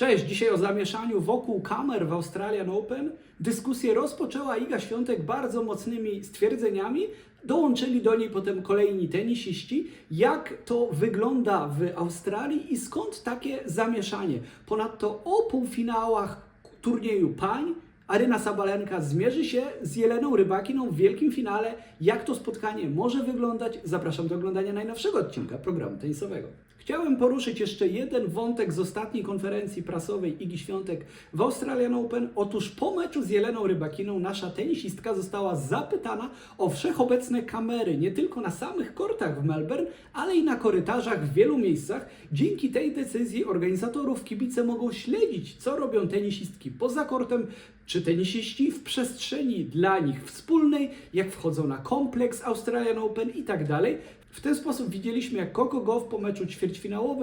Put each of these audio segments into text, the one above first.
Cześć, dzisiaj o zamieszaniu wokół kamer w Australian Open. Dyskusję rozpoczęła Iga Świątek bardzo mocnymi stwierdzeniami. Dołączyli do niej potem kolejni tenisiści. Jak to wygląda w Australii i skąd takie zamieszanie? Ponadto o półfinałach turnieju pań Aryna Sabalenka zmierzy się z Jeleną Rybakiną w wielkim finale. Jak to spotkanie może wyglądać? Zapraszam do oglądania najnowszego odcinka programu tenisowego. Chciałem poruszyć jeszcze jeden wątek z ostatniej konferencji prasowej Igi Świątek w Australian Open. Otóż po meczu z Jeleną Rybakiną nasza tenisistka została zapytana o wszechobecne kamery, nie tylko na samych kortach w Melbourne, ale i na korytarzach w wielu miejscach. Dzięki tej decyzji organizatorów kibice mogą śledzić, co robią tenisistki poza kortem, czy tenisiści w przestrzeni dla nich wspólnej, jak wchodzą na kompleks Australian Open i tak dalej. W ten sposób widzieliśmy, jak Coco Gauff po meczu ćwierćfinałowym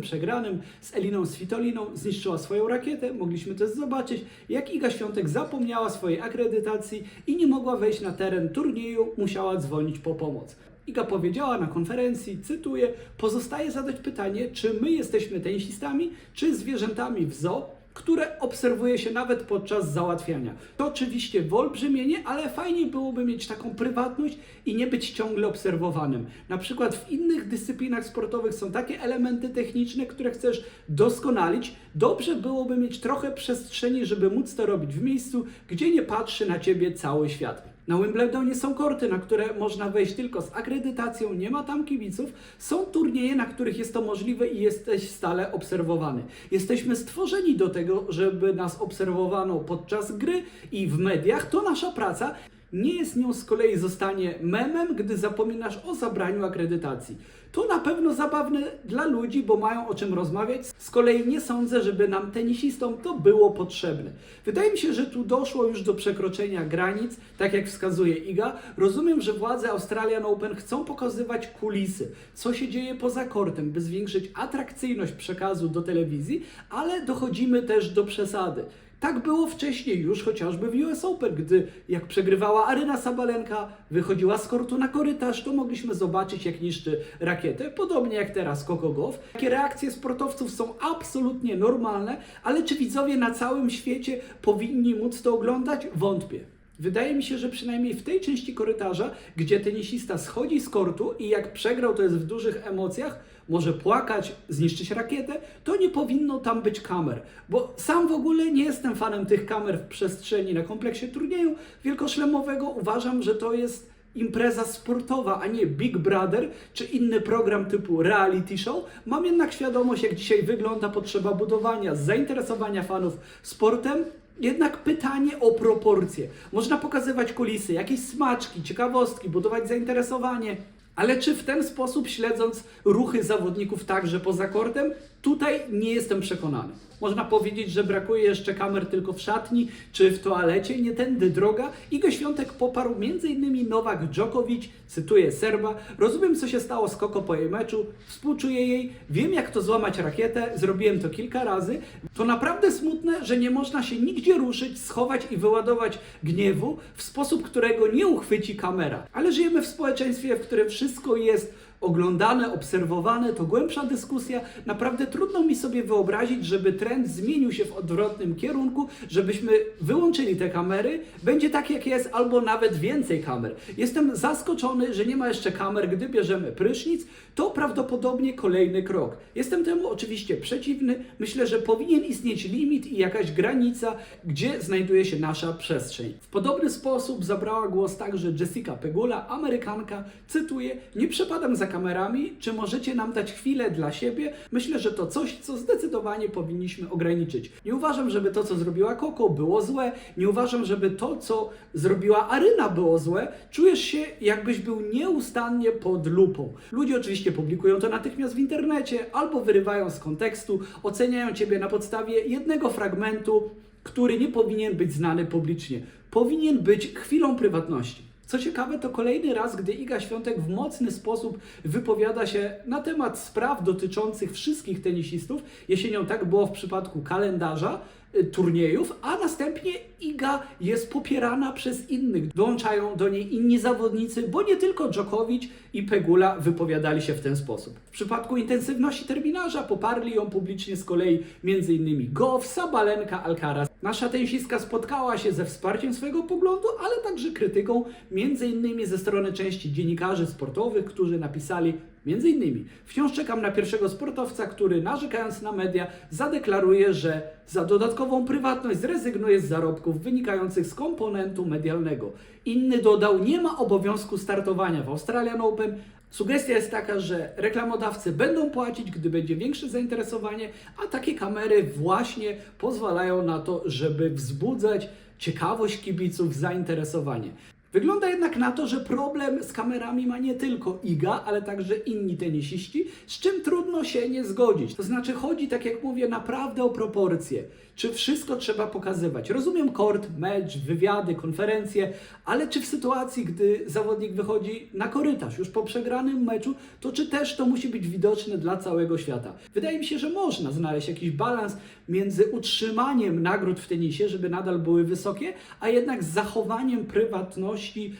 przegranym z Eliną Svitoliną zniszczyła swoją rakietę. Mogliśmy też zobaczyć, jak Iga Świątek zapomniała swojej akredytacji i nie mogła wejść na teren turnieju, musiała dzwonić po pomoc. Iga powiedziała na konferencji, cytuję, pozostaje zadać pytanie, czy my jesteśmy tenisistami, czy zwierzętami w zoo, które obserwuje się nawet podczas załatwiania. To oczywiście wyolbrzymienie, ale fajnie byłoby mieć taką prywatność i nie być ciągle obserwowanym. Na przykład w innych dyscyplinach sportowych są takie elementy techniczne, które chcesz doskonalić. Dobrze byłoby mieć trochę przestrzeni, żeby móc to robić w miejscu, gdzie nie patrzy na ciebie cały świat. Na Wimbledonie są korty, na które można wejść tylko z akredytacją, nie ma tam kibiców. Są turnieje, na których jest to możliwe i jesteś stale obserwowany. Jesteśmy stworzeni do tego, żeby nas obserwowano podczas gry i w mediach. To nasza praca. Nie jest nią z kolei zostanie memem, gdy zapominasz o zabraniu akredytacji. To na pewno zabawne dla ludzi, bo mają o czym rozmawiać. Z kolei nie sądzę, żeby nam tenisistom to było potrzebne. Wydaje mi się, że tu doszło już do przekroczenia granic, tak jak wskazuje Iga. Rozumiem, że władze Australian Open chcą pokazywać kulisy, co się dzieje poza kortem, by zwiększyć atrakcyjność przekazu do telewizji, ale dochodzimy też do przesady. Tak było wcześniej już chociażby w US Open, gdy jak przegrywała Aryna Sabalenka, wychodziła z kortu na korytarz, to mogliśmy zobaczyć jak niszczy rakietę, podobnie jak teraz Coco Gauff. Takie reakcje sportowców są absolutnie normalne, ale czy widzowie na całym świecie powinni móc to oglądać? Wątpię. Wydaje mi się, że przynajmniej w tej części korytarza, gdzie tenisista schodzi z kortu i jak przegrał, to jest w dużych emocjach, może płakać, zniszczyć rakietę, to nie powinno tam być kamer. Bo sam w ogóle nie jestem fanem tych kamer w przestrzeni na kompleksie turnieju wielkoszlemowego. Uważam, że to jest impreza sportowa, a nie Big Brother czy inny program typu reality show. Mam jednak świadomość, jak dzisiaj wygląda potrzeba budowania zainteresowania fanów sportem. Jednak pytanie o proporcje. Można pokazywać kulisy, jakieś smaczki, ciekawostki, budować zainteresowanie, ale czy w ten sposób, śledząc ruchy zawodników także poza kortem, tutaj nie jestem przekonany. Można powiedzieć, że brakuje jeszcze kamer tylko w szatni czy w toalecie, nie tędy droga. Iga Świątek poparł m.in. Nowak Djokovic, cytuję Serba, rozumiem co się stało z Koko po jej meczu, współczuję jej, wiem jak to złamać rakietę, zrobiłem to kilka razy. To naprawdę smutne, że nie można się nigdzie ruszyć, schować i wyładować gniewu w sposób, którego nie uchwyci kamera. Ale żyjemy w społeczeństwie, w którym wszystko jest oglądane, obserwowane, to głębsza dyskusja. Naprawdę trudno mi sobie wyobrazić, żeby trend zmienił się w odwrotnym kierunku, żebyśmy wyłączyli te kamery. Będzie tak jak jest, albo nawet więcej kamer. Jestem zaskoczony, że nie ma jeszcze kamer, gdy bierzemy prysznic. To prawdopodobnie kolejny krok. Jestem temu oczywiście przeciwny. Myślę, że powinien istnieć limit i jakaś granica, gdzie znajduje się nasza przestrzeń. W podobny sposób zabrała głos także Jessica Pegula, Amerykanka. Cytuję: Nie przepadam za kamerami, czy możecie nam dać chwilę dla siebie? Myślę, że to coś, co zdecydowanie powinniśmy ograniczyć. Nie uważam, żeby to, co zrobiła Coco, było złe. Nie uważam, żeby to, co zrobiła Aryna, było złe. Czujesz się, jakbyś był nieustannie pod lupą. Ludzie oczywiście publikują to natychmiast w internecie albo wyrywają z kontekstu, oceniają ciebie na podstawie jednego fragmentu, który nie powinien być znany publicznie. Powinien być chwilą prywatności. Co ciekawe, to kolejny raz, gdy Iga Świątek w mocny sposób wypowiada się na temat spraw dotyczących wszystkich tenisistów. Jesienią tak było w przypadku kalendarza, y, turniejów, a następnie Iga jest popierana przez innych. Dołączają do niej inni zawodnicy, bo nie tylko Djokovic i Pegula wypowiadali się w ten sposób. W przypadku intensywności terminarza poparli ją publicznie z kolei m.in. Goff, Sabalenka, Alcaraz. Nasza tenisistka spotkała się ze wsparciem swojego poglądu, ale także krytyką, m.in. ze strony części dziennikarzy sportowych, którzy napisali Między innymi, wciąż czekam na pierwszego sportowca, który narzekając na media zadeklaruje, że za dodatkową prywatność zrezygnuje z zarobków wynikających z komponentu medialnego. Inny dodał, nie ma obowiązku startowania w Australian Open. Sugestia jest taka, że reklamodawcy będą płacić, gdy będzie większe zainteresowanie, a takie kamery właśnie pozwalają na to, żeby wzbudzać ciekawość kibiców, zainteresowanie. Wygląda jednak na to, że problem z kamerami ma nie tylko Iga, ale także inni tenisiści, z czym trudno się nie zgodzić. To znaczy chodzi, tak jak mówię, naprawdę o proporcje. Czy wszystko trzeba pokazywać? Rozumiem kort, mecz, wywiady, konferencje, ale czy w sytuacji, gdy zawodnik wychodzi na korytarz już po przegranym meczu, to czy też to musi być widoczne dla całego świata? Wydaje mi się, że można znaleźć jakiś balans między utrzymaniem nagród w tenisie, żeby nadal były wysokie, a jednak zachowaniem prywatności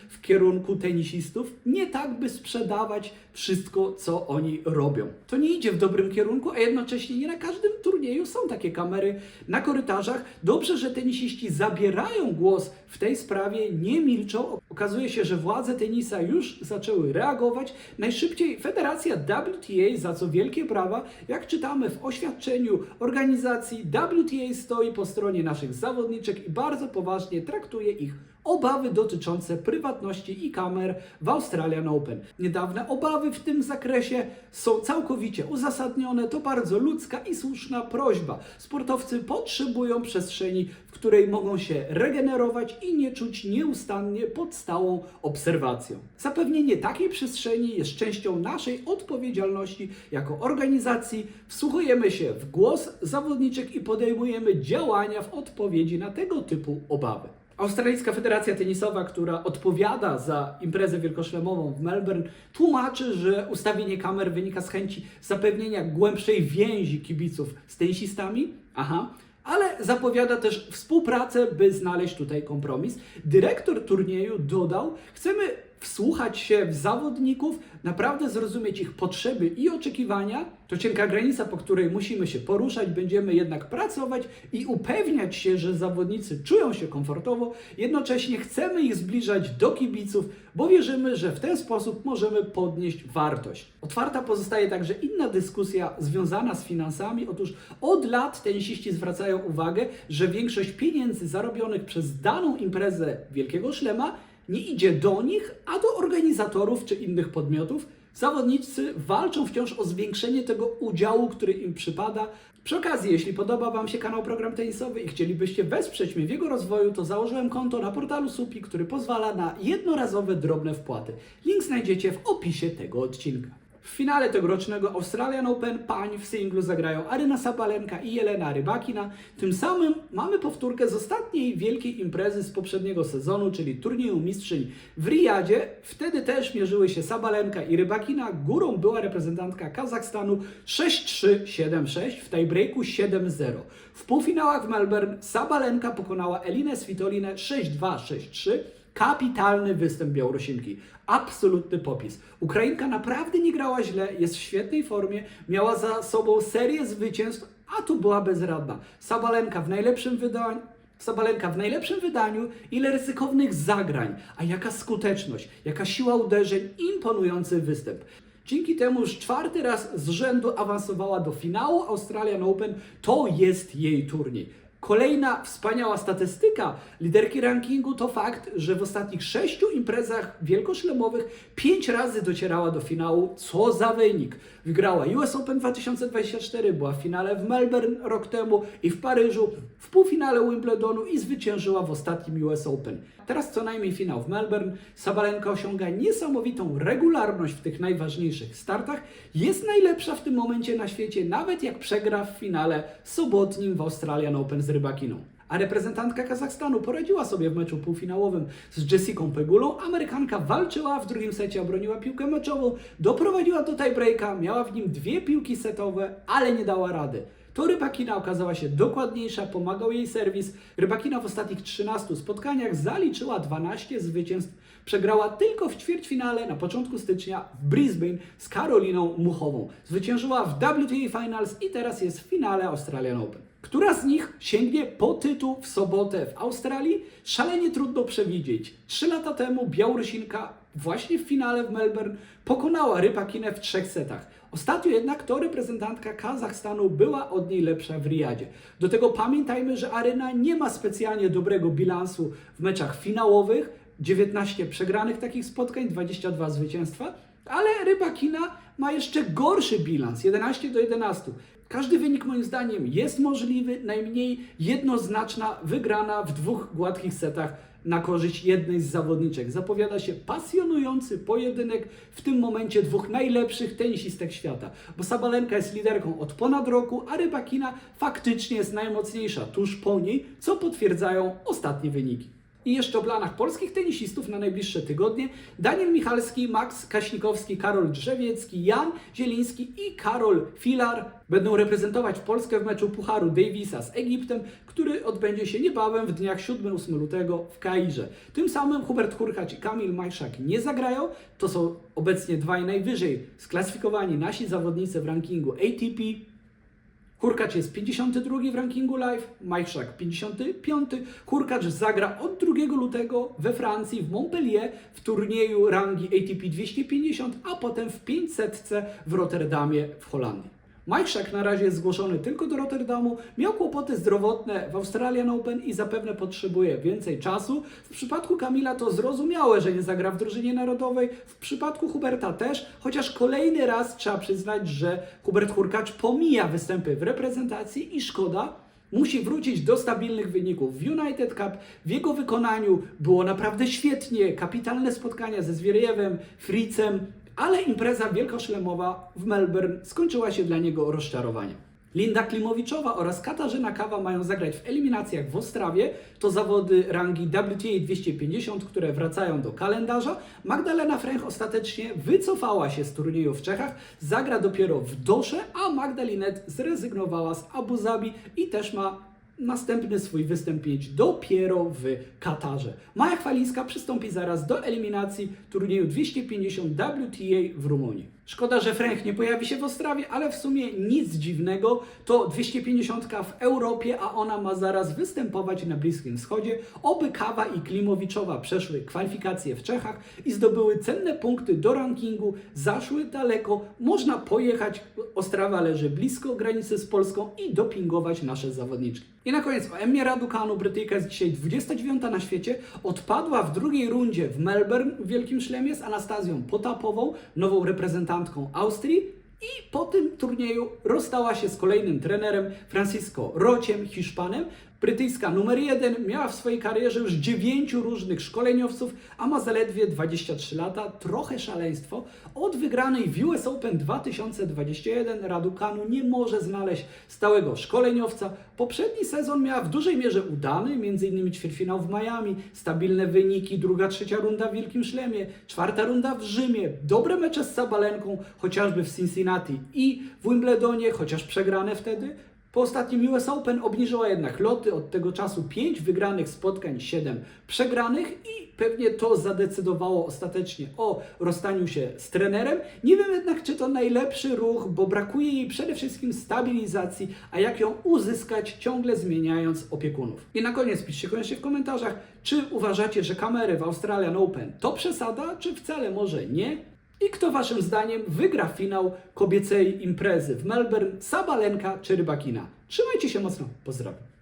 w kierunku tenisistów, nie tak by sprzedawać wszystko, co oni robią. To nie idzie w dobrym kierunku, a jednocześnie nie na każdym turnieju są takie kamery na korytarzach. Dobrze, że tenisiści zabierają głos w tej sprawie, nie milczą. Okazuje się, że władze tenisa już zaczęły reagować. Najszybciej Federacja WTA, za co wielkie brawa, jak czytamy w oświadczeniu organizacji, WTA stoi po stronie naszych zawodniczek i bardzo poważnie traktuje ich obawy dotyczące prywatności i kamer w Australian Open. Niedawne obawy w tym zakresie są całkowicie uzasadnione. To bardzo ludzka i słuszna prośba. Sportowcy potrzebują przestrzeni, w której mogą się regenerować i nie czuć nieustannie pod stałą obserwacją. Zapewnienie takiej przestrzeni jest częścią naszej odpowiedzialności jako organizacji. Wsłuchujemy się w głos zawodniczek i podejmujemy działania w odpowiedzi na tego typu obawy. Australijska Federacja Tenisowa, która odpowiada za imprezę wielkoszlemową w Melbourne, tłumaczy, że ustawienie kamer wynika z chęci zapewnienia głębszej więzi kibiców z tenisistami. Aha. Ale zapowiada też współpracę, by znaleźć tutaj kompromis. Dyrektor turnieju dodał: Chcemy wsłuchać się w zawodników, naprawdę zrozumieć ich potrzeby i oczekiwania. To cienka granica, po której musimy się poruszać, będziemy jednak pracować i upewniać się, że zawodnicy czują się komfortowo. Jednocześnie chcemy ich zbliżać do kibiców, bo wierzymy, że w ten sposób możemy podnieść wartość. Otwarta pozostaje także inna dyskusja związana z finansami. Otóż od lat tenisiści zwracają uwagę, że większość pieniędzy zarobionych przez daną imprezę Wielkiego Szlema nie idzie do nich, a do organizatorów czy innych podmiotów. Zawodnicy walczą wciąż o zwiększenie tego udziału, który im przypada. Przy okazji, jeśli podoba Wam się kanał Program Tenisowy i chcielibyście wesprzeć mnie w jego rozwoju, to założyłem konto na portalu Supi, który pozwala na jednorazowe drobne wpłaty. Link znajdziecie w opisie tego odcinka. W finale tegorocznego Australian Open pań w singlu zagrają Aryna Sabalenka i Jelena Rybakina. Tym samym mamy powtórkę z ostatniej wielkiej imprezy z poprzedniego sezonu, czyli turnieju mistrzyń w Riyadzie. Wtedy też mierzyły się Sabalenka i Rybakina. Górą była reprezentantka Kazachstanu 6-3, 7-6, w tiebreaku 7-0. W półfinałach w Melbourne Sabalenka pokonała Elinę Svitolinę 6-2, 6-3. Kapitalny występ Białorusinki. Absolutny popis. Ukrainka naprawdę nie grała źle, jest w świetnej formie, miała za sobą serię zwycięstw, a tu była bezradna. Sabalenka w najlepszym wydaniu. Sabalenka w najlepszym wydaniu, ile ryzykownych zagrań, a jaka skuteczność, jaka siła uderzeń, imponujący występ. Dzięki temu już czwarty raz z rzędu awansowała do finału Australian Open. To jest jej turniej. Kolejna wspaniała statystyka liderki rankingu to fakt, że w ostatnich sześciu imprezach wielkoszlemowych pięć razy docierała do finału. Co za wynik! Wygrała US Open 2024, była w finale w Melbourne rok temu i w Paryżu, w półfinale Wimbledonu i zwyciężyła w ostatnim US Open. Teraz co najmniej finał w Melbourne. Sabalenka osiąga niesamowitą regularność w tych najważniejszych startach. Jest najlepsza w tym momencie na świecie, nawet jak przegra w finale sobotnim w Australian Open z Rybakiną. a reprezentantka Kazachstanu poradziła sobie w meczu półfinałowym z Jessicą Pegulą. Amerykanka walczyła w drugim secie, obroniła piłkę meczową, doprowadziła do tiebreaka, miała w nim dwie piłki setowe, ale nie dała rady. To Rybakina okazała się dokładniejsza, pomagał jej serwis. Rybakina w ostatnich 13 spotkaniach zaliczyła 12 zwycięstw. Przegrała tylko w ćwierćfinale na początku stycznia w Brisbane z Karoliną Muchową. Zwyciężyła w WTA Finals i teraz jest w finale Australian Open. Która z nich sięgnie po tytuł w sobotę w Australii? Szalenie trudno przewidzieć. Trzy lata temu Białorusinka właśnie w finale w Melbourne pokonała Rybakinę w trzech setach. Ostatnio jednak to reprezentantka Kazachstanu była od niej lepsza w Riyadzie. Do tego pamiętajmy, że Aryna nie ma specjalnie dobrego bilansu w meczach finałowych. 19 przegranych takich spotkań, 22 zwycięstwa, ale Rybakina ma jeszcze gorszy bilans 11 do 11. Każdy wynik moim zdaniem jest możliwy, najmniej jednoznaczna wygrana w dwóch gładkich setach na korzyść jednej z zawodniczek. Zapowiada się pasjonujący pojedynek w tym momencie dwóch najlepszych tenisistek świata, bo Sabalenka jest liderką od ponad roku, a Rybakina faktycznie jest najmocniejsza tuż po niej, co potwierdzają ostatnie wyniki. I jeszcze o planach polskich tenisistów na najbliższe tygodnie. Daniel Michalski, Max Kaśnikowski, Karol Drzewiecki, Jan Zieliński i Karol Filar będą reprezentować Polskę w meczu Pucharu Davisa z Egiptem, który odbędzie się niebawem w dniach 7-8 lutego w Kairze. Tym samym Hubert Hurkacz i Kamil Majszak nie zagrają. To są obecnie dwaj najwyżej sklasyfikowani nasi zawodnicy w rankingu ATP. Hurkacz jest 52 w rankingu live, Majszak 55. Hurkacz zagra od 2 lutego we Francji w Montpellier w turnieju rangi ATP 250, a potem w 500 w Rotterdamie w Holandii. Majszak na razie jest zgłoszony tylko do Rotterdamu, miał kłopoty zdrowotne w Australian Open i zapewne potrzebuje więcej czasu. W przypadku Kamila to zrozumiałe, że nie zagra w drużynie narodowej, w przypadku Huberta też, chociaż kolejny raz trzeba przyznać, że Hubert Hurkacz pomija występy w reprezentacji i szkoda, musi wrócić do stabilnych wyników w United Cup. W jego wykonaniu było naprawdę świetnie, kapitalne spotkania ze Zwierjewem, Fritzem, ale impreza wielkoszlemowa w Melbourne skończyła się dla niego rozczarowaniem. Linda Klimowiczowa oraz Katarzyna Kawa mają zagrać w eliminacjach w Ostrawie. To zawody rangi WTA 250, które wracają do kalendarza. Magdalena Fręch ostatecznie wycofała się z turnieju w Czechach. Zagra dopiero w Dosze, a Magdalinet zrezygnowała z Abu Zabi i też ma następny swój występ mieć dopiero w Katarze. Maja Chwalińska przystąpi zaraz do eliminacji turnieju 250 WTA w Rumunii. Szkoda, że Fręch nie pojawi się w Ostrawie, ale w sumie nic dziwnego. To 250 w Europie, a ona ma zaraz występować na Bliskim Wschodzie. Oby Kawa i Klimowiczowa przeszły kwalifikacje w Czechach i zdobyły cenne punkty do rankingu, zaszły daleko. Można pojechać. Ostrawa leży blisko granicy z Polską i dopingować nasze zawodniczki. I na koniec o Emmie Raducanu, Brytyjka jest dzisiaj 29 na świecie, odpadła w drugiej rundzie w Melbourne w Wielkim Szlemie z Anastazją Potapową, nową reprezentantką Austrii i po tym turnieju rozstała się z kolejnym trenerem Francisco Rociem, Hiszpanem. Brytyjska numer jeden miała w swojej karierze już dziewięciu różnych szkoleniowców, a ma zaledwie 23 lata, trochę szaleństwo. Od wygranej w US Open 2021 Raducanu nie może znaleźć stałego szkoleniowca. Poprzedni sezon miała w dużej mierze udany, m.in. ćwierćfinał w Miami, stabilne wyniki, druga, trzecia runda w Wielkim Szlemie, czwarta runda w Rzymie, dobre mecze z Sabalenką, chociażby w Cincinnati i w Wimbledonie, chociaż przegrane wtedy. Po ostatnim US Open obniżyła jednak loty, od tego czasu 5 wygranych spotkań, 7 przegranych i pewnie to zadecydowało ostatecznie o rozstaniu się z trenerem. Nie wiem jednak, czy to najlepszy ruch, bo brakuje jej przede wszystkim stabilizacji, a jak ją uzyskać, ciągle zmieniając opiekunów. I na koniec piszcie koniecznie w komentarzach, czy uważacie, że kamery w Australian Open to przesada, czy wcale może nie? I kto waszym zdaniem wygra finał kobiecej imprezy w Melbourne, Sabalenka czy Rybakina? Trzymajcie się mocno, pozdrawiam.